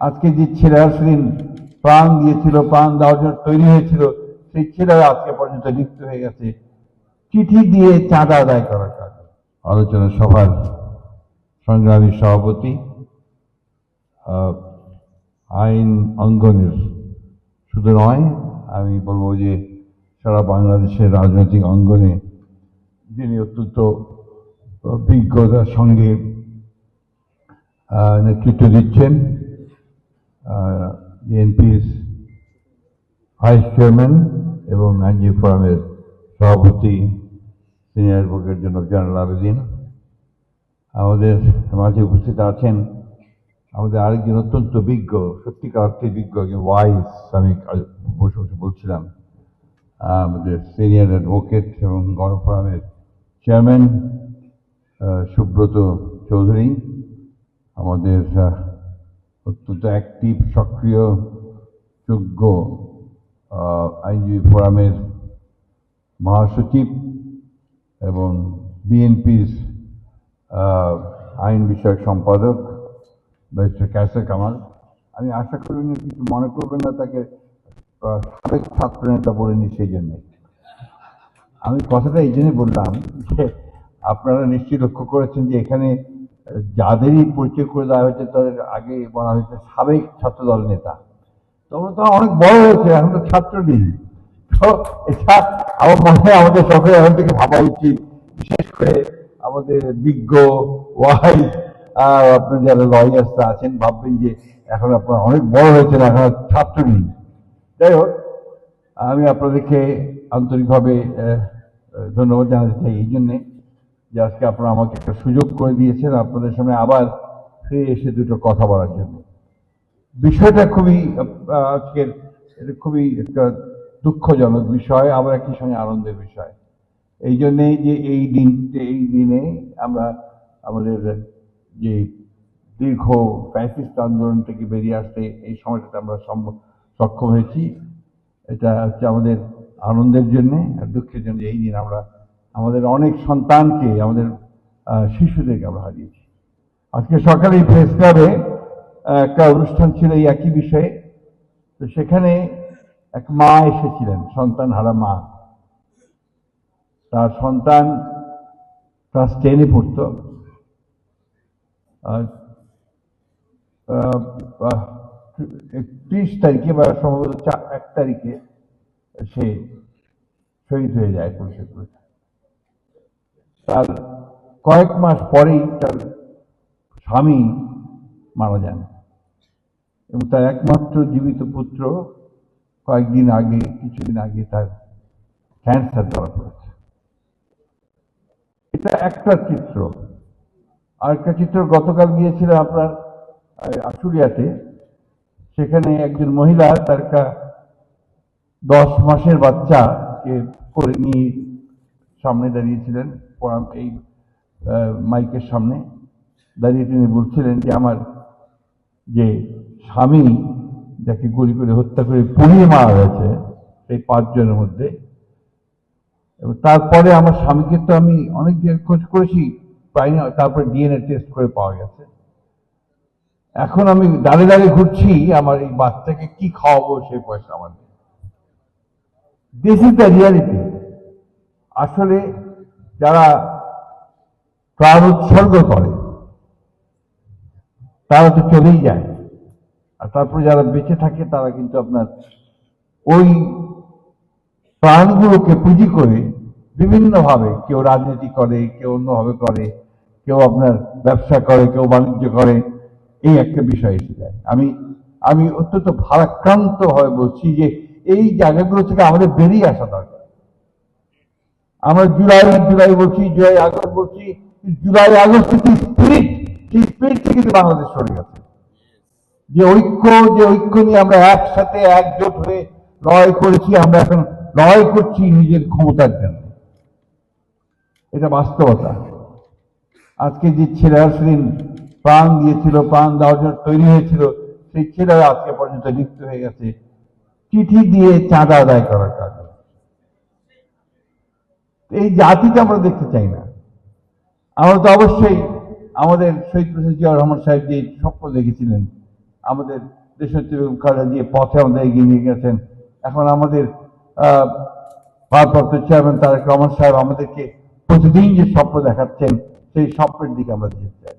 আজকে যে ছেলেরা সেদিন প্রাণ দিয়েছিল, প্রাণ দেওয়ার জন্য তৈরি হয়েছিল, সেই ছেলেরা আজকে পর্যন্ত লিপ্ত হয়ে গেছে। চিঠি দিয়ে চাঁদা আদায় করার কাজ আলোচনা সভার সংগ্রামী সভাপতি আইন অঙ্গনের শুধু নয়, আমি বলব যে সারা বাংলাদেশের রাজনৈতিক অঙ্গনে যিনি অত্যন্ত অভিজ্ঞতার সঙ্গে নেতৃত্ব দিচ্ছেন বিএনপির ভাইস চেয়ারম্যান এবং আইনজীবী ফোরামের সভাপতি, সিনিয়র অ্যাডভোকেট জনাব জয়নাল আবেদিন। আমাদের মাঝে উপস্থিত আছেন আমাদের আরেকজন অত্যন্ত বিজ্ঞ, সত্যিকার অর্থে বিজ্ঞ একজন ওয়াইস আমি বসে বসে বলছিলাম আমাদের সিনিয়র অ্যাডভোকেট এবং গণফোরামের চেয়ারম্যান সুব্রত চৌধুরী। আমাদের অত্যন্ত অ্যাক্টিভ সক্রিয়, যোগ্য আইনজীবী ফোরামের মহাসচিব এবং বিএনপির আইন বিষয়ক সম্পাদক ব্যারিস্টার ক্যাসার কামাল। আমি আশা করি উনি কিছু মনে করবেন না, তাকে সাবেক ছাত্র নেতা বলিনি সেই জন্যে। আমি কথাটা এই জন্যই বললাম যে আপনারা নিশ্চয়ই লক্ষ্য করেছেন যে এখানে যাদেরই পরিচয় করে দেওয়া হয়েছে, তাদের আগে বলা হয়েছে সাবেক ছাত্রদল নেতা। তখন তো অনেক বড় হয়েছে, এখন তো ছাত্র নেই। তো এটা আমার মনে হয় আমাদের সকলে এখন থেকে ভাবা উচিত, বিশেষ করে আমাদের বিজ্ঞ ওয়াই আপনার যারা লয়ার্সরা আছেন, ভাববেন যে এখন আপনারা অনেক বড় হয়েছেন, এখন ছাত্র নেই। যাই হোক, আমি আপনাদেরকে আন্তরিকভাবে ধন্যবাদ জানাতে চাই এই জন্যে। যে আজকে আপনারা আমাকে একটা সুযোগ করে দিয়েছেন আপনাদের সামনে আবার ফিরে এসে দুটো কথা বলার জন্য। বিষয়টা খুবই আজকের এটা খুবই একটা দুঃখজনক বিষয়, আবার একই সঙ্গে আনন্দের বিষয়। এই জন্যেই যে এই দিন এই দিনে আমরা আমাদের যে দীর্ঘ ফ্যাসিস্ট আন্দোলন থেকে বেরিয়ে আসতে এই সময়টাতে আমরা সক্ষম হয়েছি। এটা হচ্ছে আমাদের আনন্দের জন্যে আর দুঃখের জন্য এই দিন আমরা আমাদের অনেক সন্তানকে, আমাদের শিশুদেরকে আমরা হারিয়েছি। আজকে সকালে প্রেস ক্লাবে একটা অনুষ্ঠান ছিল এই একই বিষয়ে। তো সেখানে এক মা এসেছিলেন, সন্তান হারা মা। তার সন্তান ক্লাস টেনে পড়ত। একত্রিশ তারিখে বা সম্ভবত এক তারিখে সে শহীদ হয়ে যায় গুলিতে। তার কয়েক মাস পরেই তার স্বামী মারা যান। এবং তার একমাত্র জীবিত পুত্র কয়েকদিন আগে কিছুদিন আগে তার ক্যান্সার ধরা পড়েছে। এটা একটা চিত্র। আরেকটা চিত্র গতকাল গিয়েছিলাম আপনার আহ, আশুলিয়াতে। সেখানে একজন মহিলা তার একটা দশ মাসের বাচ্চাকে করে নিয়ে সামনে দাঁড়িয়েছিলেন। এই মাইকের সামনে। দাঁড়িয়ে তিনি বলছিলেন যে, আমার যে স্বামী যাকে গুলি করে হত্যা করে পুড়িয়ে মারা হয়েছে, সেই পাঁচজনের মধ্যে, এবং তারপরে আমার স্বামীকে তো আমি অনেক জায়গায় খোঁজ করেছি, পাই না, তারপরে ডিএনএ টেস্ট করে পাওয়া গেছে। এখন আমি দাঁড়িয়ে দাঁড়িয়ে ঘুরছি, আমার এই বাচ্চাকে কি খাওয়াবো, সেই পয়সা আমার দিস ইজ দ্য রিয়ালিটি আসলে যারা প্রাণ উৎসর্গ করে, তারা তো চলেই যায়। আর তারপরে যারা বেঁচে থাকে, তারা কিন্তু আপনার ওই প্রাণগুলোকে পুঁজি করে বিভিন্নভাবে কেউ রাজনীতি করে, কেউ অন্যভাবে করে, কেউ আপনার ব্যবসা করে, কেউ বাণিজ্য করে, এই একটা বিষয় এসে যায়। আমি আমি অত্যন্ত ভারাক্রান্ত হয়ে বলছি যে এই জায়গাগুলো থেকে আমাদের বেরিয়ে আসা দরকার। আমরা জুলাই জুলাই বলছি, জুলাই আগস্ট বলছি, জুলাই আগস্ট স্পিরিট সেই স্পিরিট থেকে কিন্তু বাংলাদেশ সরে গেছে। যে ঐক্য যে ঐক্য নিয়ে আমরা একসাথে একজোট হয়ে লড়াই করেছি, আমরা এখন লড়াই করছি নিজের ক্ষমতার জন্য। এটা বাস্তবতা। আজকে যে ছেলেরা সেদিন প্রাণ দিয়েছিল, প্রাণ দেওয়ার জন্য তৈরি হয়েছিল, সেই ছেলেরা আজকে পর্যন্ত লিপ্ত হয়ে গেছে। চিঠি দিয়ে চাঁদা আদায় করার কাজে। এই জাতিকে আমরা দেখতে চাই না। আমরা তো অবশ্যই আমাদের শহীদ প্রসাদ জিয়া রহমান সাহেব যে স্বপ্ন দেখেছিলেন, আমাদের দেশত্রী বেগম খালেদা দিয়ে পথে আমাদের এগিয়ে নিয়ে গেছেন। এখন আমাদের ভারপ্রাপ্ত চেয়ারম্যান তারেক রহমান সাহেব আমাদেরকে প্রতিদিন যে স্বপ্ন দেখাচ্ছেন, সেই স্বপ্নের দিকে আমরা দেখতে চাই।